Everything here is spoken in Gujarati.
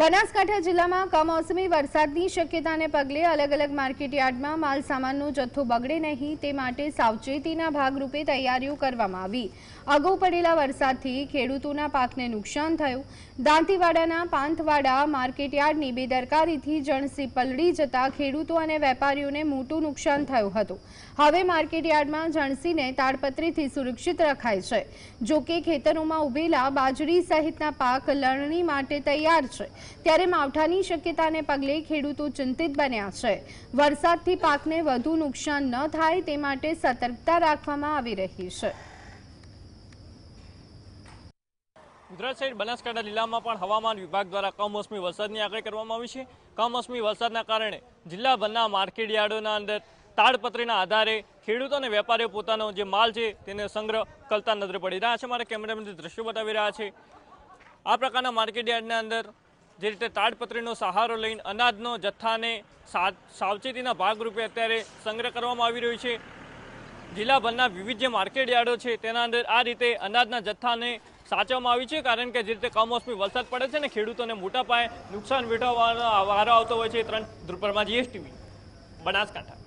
બનાસકાંઠા જિલ્લામાં કમોસમી વરસાદની શક્યતાને પગલે અલગ અલગ માર્કેટયાર્ડમાં માલ સામાનનો જથ્થો બગડે નહીં તે માટે સાવચેતીના ભાગરૂપે તૈયારીઓ કરવામાં આવી. અગાઉ પડેલા વરસાદથી ખેડૂતોના પાકને નુકસાન થયું. દાંતીવાડાના પાંથવાડા માર્કેટયાર્ડની બેદરકારીથી જણસી પલળી જતા ખેડૂતો અને વેપારીઓને મોટું નુકસાન થયું હતું. હવે માર્કેટયાર્ડમાં જણસીને તાડપત્રીથી સુરક્ષિત રખાય છે. જોકે ખેતરોમાં ઉભેલા બાજરી સહિતના પાક લણણી માટે તૈયાર છે. ત્યારે માવઠાની શક્યતાને પગલે ખેડૂતો ચિંતિત બન્યા છે. વરસાદથી પાકને વધુ નુકસાન ન થાય તે માટે સતર્કતા રાખવામાં આવી રહી છે. ગુજરાત સાઈડ બનાસકાંઠા જિલ્લામાં પણ હવામાન વિભાગ દ્વારા કમોસમી વરસાદની આગાહી કરવામાં આવી છે. કમોસમી વરસાદના કારણે જિલ્લાભરના માર્કેટ યાર્ડોના અંદર તાડપત્રીના આધારે ખેડૂતો અને વેપારીઓ પોતાનો જે માલ છે તેને સંગ્રહ કરતા નજરે પડી રહ્યા છે. મારા કેમેરામેન દ્રશ્યો બતાવી રહ્યા છે. આ પ્રકારના માર્કેટ યાર્ડના અંદર જે રીતે તાડપત્રીનો સહારો લઈને અનાજનો જથ્થાને સાવચેતીના ભાગરૂપે અત્યારે સંગ્રહ કરવામાં આવી રહ્યો છે. જિલ્લાભરના વિવિધ જે માર્કેટ યાર્ડો છે, તેના અંદર આ રીતે અનાજના જથ્થાને સાચવવામાં આવી છે, કારણ કે જે રીતે કમોસમી વરસાદ પડે છે ને, ખેડૂતોને મોટા પાયે નુકસાન વેઠવવાનો વારો આવતો હોય છે ત્રણ ધ્રુપરમાં જીએસટીવી બનાસકાંઠા.